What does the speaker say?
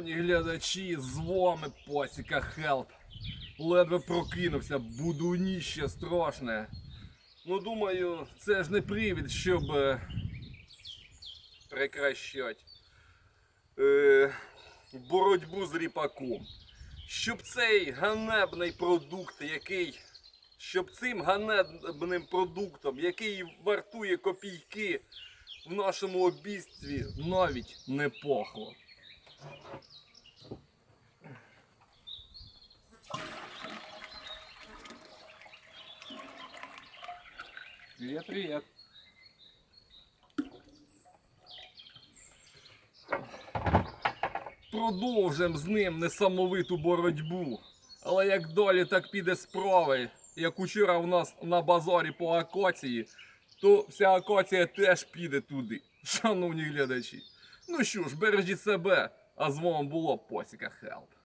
Шановні глядачі, з вами Посіка Хелп. Ледве прокинувся, будуніще страшне. Ну, думаю, це ж не привід, щоб е, прекращати е, боротьбу з ріпаком. Щоб цей ганебний продукт, який. Щоб цим ганебним продуктом, який вартує копійки в нашому обійстві, навіть не пахло. Привет, привет. Продовжимо з ним несамовиту боротьбу. Але як долі так піде справи, як учора в нас на базарі по акації, то вся акація теж піде туди, шановні глядачі. Ну що ж, бережіть себе, а з вами було Посіка Хелп.